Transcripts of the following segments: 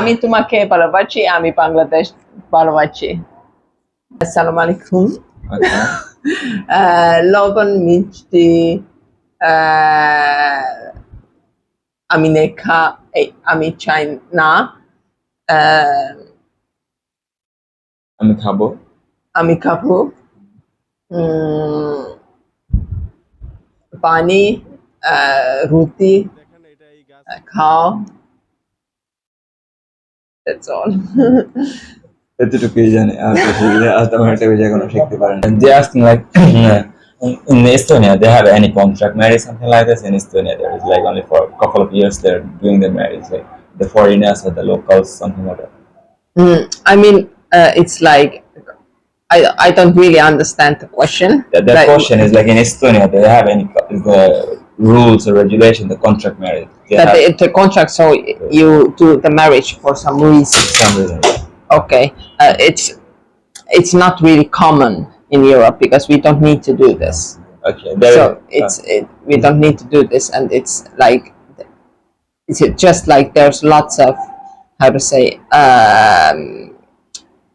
আমি তোমাকে ভালোবাসি আমি বাংলাদেশ ভালোবাসি। আসসালামু আলাইকুম। আচ্ছা। আহ, লবণ মিষ্টি আমি নেখা এই, আমি চাই না। আমি খাব। আমি খাব। উম, পানি আহ, রুটি খাও। That's all. এতটুকুই জানি আর বেশি আর তেমন একটা বেশি এখনো শিখতে পারেন they asking like in Estonia they have any contract marriage something like this in Estonia there is like only for a couple of years they're doing their marriage like the foreigners or the locals something like that Mm, I mean, uh, it's like I I don't really understand the question. the, the Like, question is like in Estonia do they have any co- is the rules or regulation the contract marriage they that have the, the contract, so you do the marriage for some reason. some reason Okay, uh, it's it's not really common in Europe because we don't need to do this. okay there so is- it's it, we don't need to do this, and it's like it's just like there's lots of how to say um,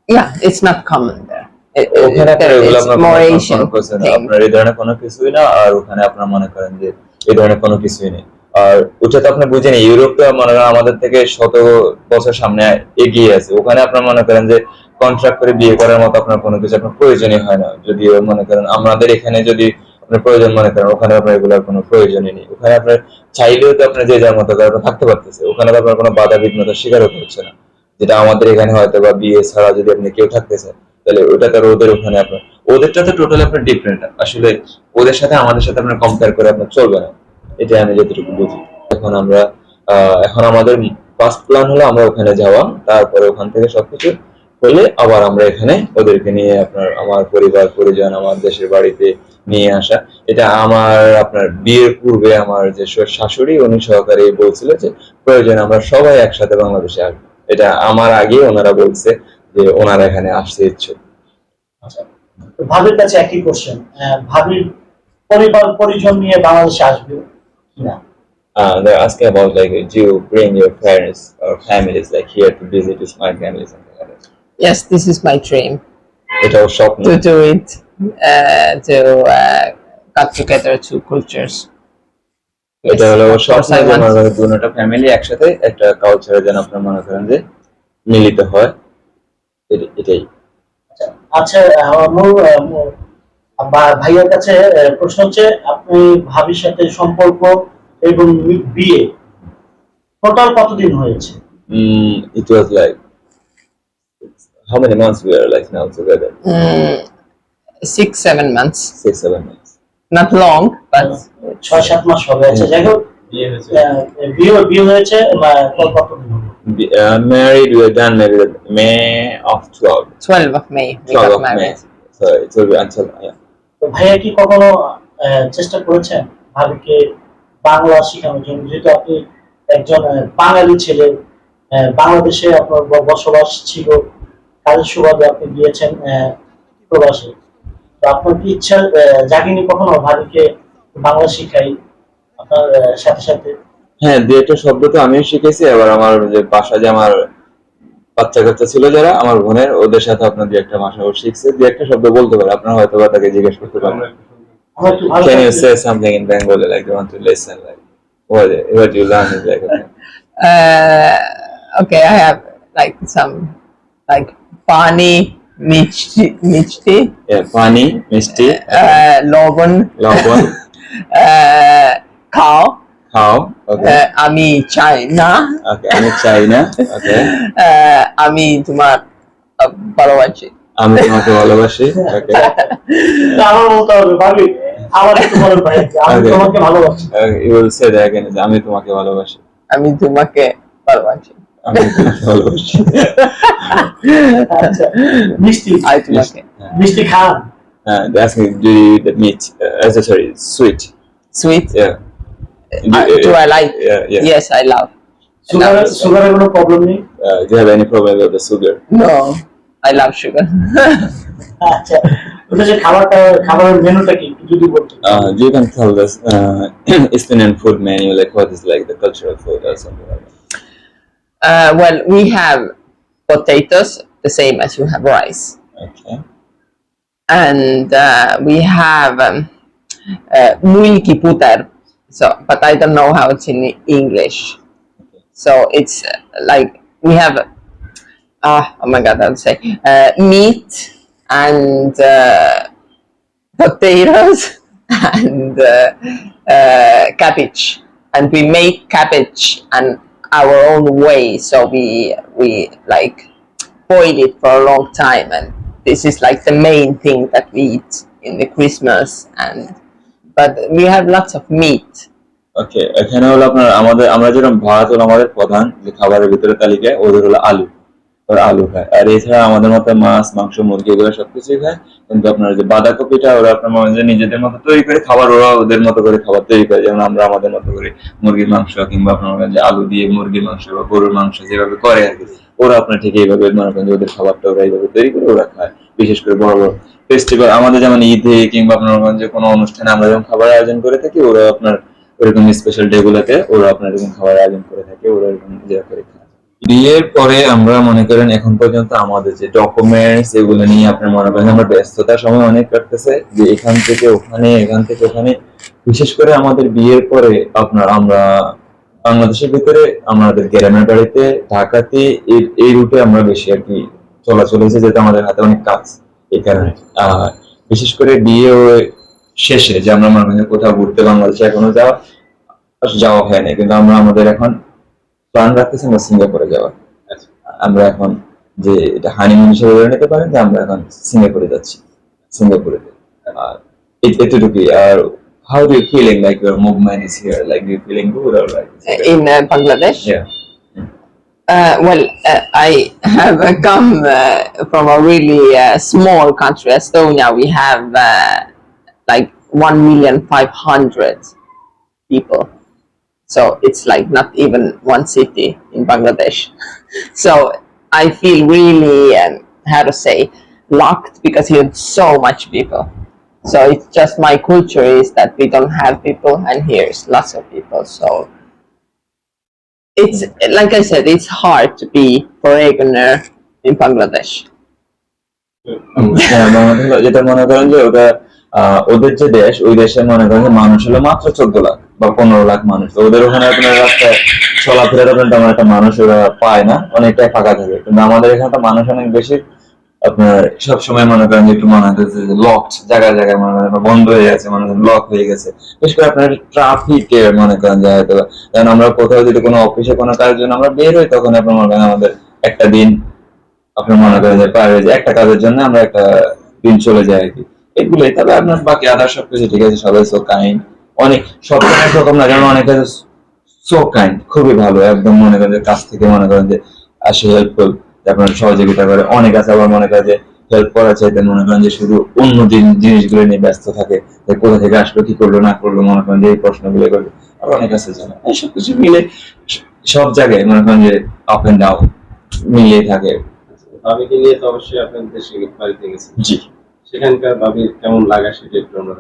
yeah, it's not common there. It, it- ওখানে আপনার there- এগুলো it's আপনার more কোনো- Asian কোনো কিছু না। thing. আপনার এই ধরনের কোনো কিছুই না আর ওখানে আপনার মনে করেন যে এই ধরনের কোনো কিছুই নেই। আর ওটা তো আপনি বুঝেন ইউরোপ তো মনে করেন আমাদের থেকে শত বছর সামনে এগিয়ে আছে। ওখানে আপনার মনে করেন যে কন্ট্রাক্ট করে বিয়ে করার মতো আপনার কোনো কিছু আপনার প্রয়োজনই হয় না। যদি মনে করেন আমাদের এখানে যদি আপনার প্রয়োজন মনে করেন, ওখানে আপনার এগুলোর কোনো প্রয়োজনই নেই। ওখানে আপনার চাইলেও তো আপনার যে যার মতো করে থাকতে পারতেছে। ওখানে তো আপনার কোনো বাধা বিঘ্নতার শিকার হতে হচ্ছে না। যেটা আমাদের এখানে হয়তো বা বিয়ে ছাড়া যদি আপনি কেউ থাকতেছে তাহলে ওটা তো ওদের ওখানে আপনার, ওদেরটা তো টোটালি আপনার ডিফারেন্ট আসলে ওদের সাথে আমাদের সাথে আপনার কম্পেয়ার করে আপনার চলবে না। এটা আমি যতটুকু বুঝি। এখন আমরা এখন আমাদের ফার্স্ট প্ল্যান হলো আমরা ওখানে যাওয়া, তারপরে ওখান থেকে সবকিছু হলে আবার আমরা এখানে ওদেরকে নিয়ে আপনার আমার পরিবার, পরিজন, আমার দেশের বাড়িতে নিয়ে আসা। এটা আমার, আপনার বিয়ের পূর্বে আমার যে শাশুড়ি, উনি সহকারে বলছিল যে, প্রয়োজন আমরা সবাই একসাথে বাংলাদেশে আসব। এটা আমার আগে ওনারা বলছে যে, ওনারা এখানে আসতে ইচ্ছুক। আচ্ছা ভাবির কাছে একই কোশ্চেন ভাবির পরিবার পরিজন নিয়ে বাংলাদেশে আসবে কিনা Uh, they're asking about like, do you bring your parents or families like here to visit with my family something like that? Yes, this is my dream It এটাও স্বপ্ন to do it uh, to uh, cut together two cultures. এটা হলো স্বপ্ন I যে মনে করেন দুটো family একসাথে একটা কালচারে যেন আপনার মনে করেন যে মিলিত হয় এটাই আচ্ছা, ভাইয়ের কাছে প্রশ্ন ভাবির সাথে সম্পর্ক এবং বিয়ে কতদিন হয়েছে? Seven months seven months not ছয় সাত মাস হবে। আচ্ছা যাই হোক বিয়ে হয়েছে। বা কত দিন May of twelve 12 of May we 12 got of May. Married. so it will be until yeah. তো ভাইয়া কি কখনো আহ, চেষ্টা করেছেন ভাবিকে বাংলা শেখানোর জন্য? যেহেতু আপনি একজন আহ, বাঙালি ছেলে আহ, বাংলাদেশে আপনার ব- বসবাস ছিল কাজের সুবাদে আপনি গিয়েছেন আহ, প্রবাসে। তো আপনার কি ইচ্ছা আহ, জাগেনি কখনো ভাবিকে বাংলা শিখাই আপনার আহ, সাথে সাথে? হ্যাঁ দু একটা শব্দ তো আমিও শিখেছি আবার আমার যে বাসা যে আমার বাচ্চা কাচ্চা ছিল যারা আমার বোনের ওদের সাথে আপনার দু একটা ভাষা ও শিখছে দু একটা শব্দ বলতে পারে আপনার হয়তো বা তাকে জিজ্ঞেস করতে পারেন what what you learn is like. Uh, okay, I have like some like michti yeah পানি মিষ্টি uh, লবণ লবণ uh, খাও খাও uh, আমি চাই না ওকে আমি চাই না ওকে uh, আমি তোমার uh, ভালোবাসি। আমি তোমাকে ভালোবাসি আমার বলতে হবে ভাবি আমার একটু বলেন ভাই আমি তোমাকে ভালোবাসি। You will say that again আমি তোমাকে ভালোবাসি। আমি তোমাকে ভালোবাসি। আমি তোমাকে ভালোবাসি। আচ্ছা মিষ্টি। আমি তোমাকে। মিষ্টি খান। Uh, they ask me, do you eat the meat? Uh, uh, sorry, sweet. sweet? Yeah. uh, do I like Yeah, yeah. yes I love sugar love it. সুগারের কোনো প্রবলেম নেই Uh, do you have any problem with the sugar? no I love sugar আচ্ছা ওটা যে খাবারটা খাবারের মেনুটা কি একটু যদি বলতেন Uh, you can tell us uh, Estonian food menu, like what is like the cultural food or something like that. Uh, well, we have potatoes, the same as you have rice, Okay. and uh, we have um, uh, mulki puter. so, but I don't know how it's in English. So it's uh, like we have, ah, oh my god, I'll say uh, meat and uh, potatoes and uh, uh, cabbage, and we make cabbage and our own way. So we we like boil it for a long time, and this is like the main thing that we eat in the Christmas. And but we have lots of meat. ওকে এখানে হলো আপনার আমাদের, আমরা যেরকম ভাত হলো আমাদের প্রধান, যে খাবারের ভিতরে তালিকায় ওদের হলো আলু, ওরা আলু খায়। আর এছাড়া আমাদের মতো মাছ, মাংস, মুরগি এগুলো সবকিছুই খায়। কিন্তু আপনার যে বাঁধাকপিটা, ওরা আপনার যে নিজেদের মতো তৈরি করে খাবার, ওরা ওদের মতো করে খাবার তৈরি করে। যেমন আমরা আমাদের মতো করে মুরগির মাংস কিংবা আপনার যে আলু দিয়ে মুরগির মাংস বা গরুর মাংস যেভাবে করে আর কি, ওরা আপনার ঠিক এইভাবে মনে করেন যে ওদের খাবারটা ওরা এইভাবে তৈরি করে ওরা খায়। বিশেষ করে বড় বড় ফেস্টিভ্যাল আমাদের যেমন ঈদে কিংবা আপনার যে কোনো অনুষ্ঠানে আমরা যেমন খাবার আয়োজন করে থাকি, ওরা আপনার ওরকম স্পেশাল ডে গুলোতে ওরা আপনার এরকম খাবার আয়োজন করে থাকে, ওরা এরকম ইয়ে করে বিয়ের পরে আমরা মনে করেন এখন পর্যন্ত আমাদের যে ডকুমেন্টস এগুলো নিয়ে আপনার মনে করেন আমরা ব্যস্ততার সময় অনেক কাটতেছে, যে এখান থেকে ওখানে, এখান থেকে ওখানে। বিশেষ করে আমাদের বিয়ের পরে আপনার আমরা বাংলাদেশের ভিতরে আমাদের গ্রামের বাড়িতে ঢাকাতে এই রুটে আমরা বেশি আর কি চলাচল হয়েছে যেহেতু আমাদের হাতে অনেক কাজ এই কারণে। আর বিশেষ করে বিয়ে শেষে যে আমরা মনে কোথাও ঘুরতে বাংলাদেশে এখনও যাওয়া যাওয়া হয় না কিন্তু আমরা আমাদের এখন প্ল্যান রাখতেছি আমরা সিঙ্গাপুরে যাওয়ার। আমরা এখন যে এটা হানিমুন হিসেবে ধরে নিতে পারেন যে আমরা এখন সিঙ্গাপুরে যাচ্ছি সিঙ্গাপুরে আর এতটুকুই। আর how do you feeling like your movement is here like you feeling good or like in uh, Bangladesh. Yeah. Uh, well, uh, I have uh, come from a really uh, small country, Estonia. We have uh, like one million five hundred people, so it's like not even one city in Bangladesh. so I feel really, um, how to say, locked because have so much people. So it's just my culture is that we don't have people, and here's lots of people. So it's like I said, it's hard to be foreigner in Bangladesh. হ্যাঁ, যেটা মনে করেন যে ওটা ওদের যে দেশ ওই দেশে মনে করেন মানুষ হলো মাত্র চোদ্দ লাখ বা পনেরো লাখ মানুষ। ওদের ওখানে আপনার রাস্তায় চলাফেরার তেমন একটা মানুষ ওরা পায় না অনেকটাই ফাঁকা থাকে। কিন্তু আমাদের এখানে তো মানুষ অনেক বেশি। আপনার সব সময় মনে করেন একটু মনে হচ্ছে যে লকড জায়গায় জায়গায় মনে করেন বন্ধ হয়ে গেছে, মনে করেন লক হয়ে গেছে। বিশেষ করে আপনার ট্রাফিকে মনে করেন যে হয়তো যেমন আমরা কোথাও যদি কোনো অফিসে কোনো কাজের জন্য আমরা বের হই, তখন আপনার মনে করেন আমাদের একটা দিন আপনার মনে করেন যে পার হয়ে একটা কাজের জন্য আমরা একটা দিন চলে যাই আর কি। এগুলোই। তবে আপনার বাকি আদার সবকিছু ঠিক আছে, সবাই সো কাইন্ড অনেক, সব রকম না যেমন অনেকে সো কাইন্ড খুবই ভালো। একদম মনে করেন যে কাছ থেকে মনে করেন যে আসে হেল্পফুল আপনার সহযোগিতা করে অনেক আছে আবার মনে করে যে হেল্প করা চাইতে মনে করেন যে শুধু অন্য জিন- জিনিসগুলো নিয়ে ব্যস্ত থাকে কোথা থেকে আসলো কি করল না করল মনে করেন যে এই প্রশ্নগুলো করল আর অনেক আছে জানা এই সব কিছু মিলে সব জায়গায় মনে করেন যে আপ এন্ড ডাউন মিলিয়ে থাকে বাবিকে নিয়ে তো অবশ্যই আপনার দেশে বাড়িতে গেছেন জি সেখানকার বাবির কেমন লাগা সেটা একটু আমরা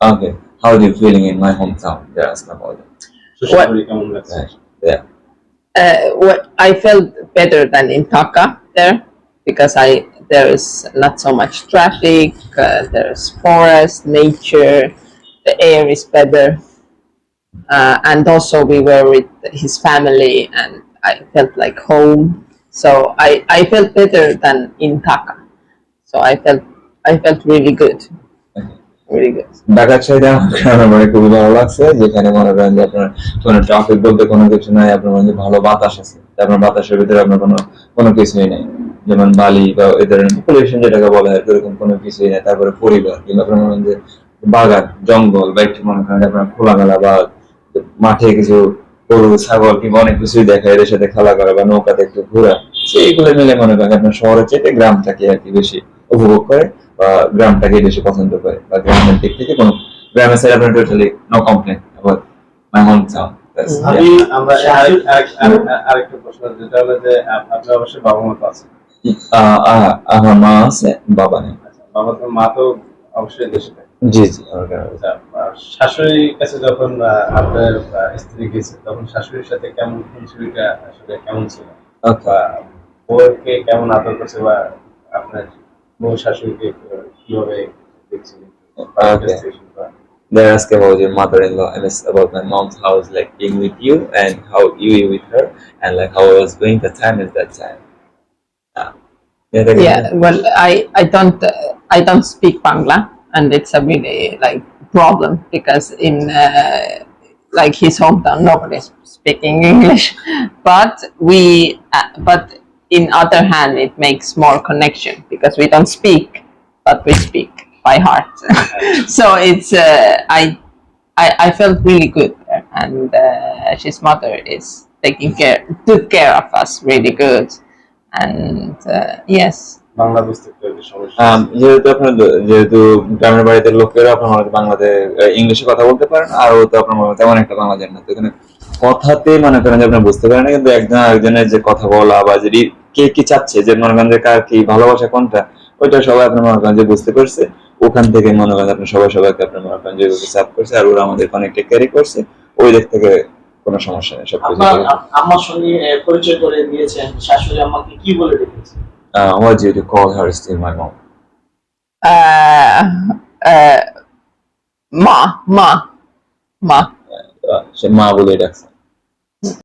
জানতে are you feeling in my hometown? They ask about it. কেমন লাগছে Yeah. Uh, what I felt better than in Dhaka there because I there is not so much traffic. Uh, there's forest, nature, the air is better, uh, and also we were with his family, and I felt like home. So I I felt better than in Dhaka. So I felt I felt really good, really good. ঢাকার সাইডে আমার গ্রামের বাড়ি খুবই ভালো লাগছে যেখানে মনে করেন যে আপনার কোনো ট্রাফিক বলতে কোনো কিছু নাই আপনার মনে হয় যে ভালো বাতাস আছে তারপর বাতাসের ভিতরে আপনার কোনো কোনো কিছুই নেই। যেমন বালি বা ধরনের পলিউশন যেটাকে বলা হয় এরকম কোনো কিছুই নেই। তারপরে পরিবার কিংবা আপনার মনে যে বাগান, জঙ্গল বা একটু মনে করেন আপনার খোলামেলা বা মাঠে কিছু গরু, ছাগল কিংবা অনেক কিছুই দেখা এদের সাথে খেলা করা বা নৌকাতে একটু ঘোরা, সেইগুলো মিলে মনে করেন আপনার শহরের চাইতে গ্রামটাকে আর কি বেশি উপভোগ করে বা গ্রামটাকে বেশি পছন্দ করে বা গ্রামের দিক থেকে কোনো, গ্রামের সাইড আপনার totally no complain about my home town আমি আমরা আরেক- আরেক- আরেক- আরেকটা প্রশ্ন যেটা হলো যে আপনার অবশ্যই বাবা মা তো আছে। আমার মা আছে বাবা নেই। আচ্ছা, বাবা তো মা তো অবশ্যই দেশে থাকে। জি জি। আচ্ছা, শাশুড়ির কাছে যখন আপনার স্ত্রী গেছে তখন শাশুড়ির সাথে কেমন খুনসুরিটা আসলে কেমন ছিল. বউকে কেমন আদর করছে বা আপনার বউ শাশুড়িকে কীভাবে দেখছিলেন They're asking about your mother-in-law and it's about my mom's house, like being with you and how you were with her and like how I was going the time at that time. Yeah. Yeah, Yeah, well, I I don't uh, I don't speak Bangla, and it's a really like problem because in uh, like his hometown nobody's speaking English, but we uh, but in other hand it makes more connection because we don't speak, but we speak by heart. so it's uh, I, I I felt really good there, and uh, his mother is taking care took care of us really good, and uh, yes. Bangla বুঝতে Um, যেহেতু আপনার যেহেতু গ্রামের বাড়িতে লোকেরা আপনার মনে হয় বাংলাতে ইংলিশে কথা বলতে পারেন আর ও তো আপনার মনে তেমন একটা বাংলা জানেন না। তো এখানে কথাতে মনে করেন যে আপনি বুঝতে পারেন না কিন্তু একজন আরেকজনের যে কথা বলা বা যে রি- কে কি চাচ্ছে যে মনে করেন যে কার কি ভালোবাসা কোনটা ওইটা সবাই আপনার মনে করেন যে বুঝতে পারছে। ওখান থেকে মনে করেন আপনি সবাই সবাইকে আপনার মনে করেন যে চাপ করছে আর ওরা আমাদের অনেকটা ক্যারি করছে ওই দিক থেকে কোনো সমস্যা নেই সবকিছু আপনার আ- আম্মার সঙ্গে পরিচয় করে দিয়েছেন শাশুড়ি আম্মাকে কি বলে you call her still my mom uh, uh, ma, ma, ma. Uh, সে মা বলে ডাকছে।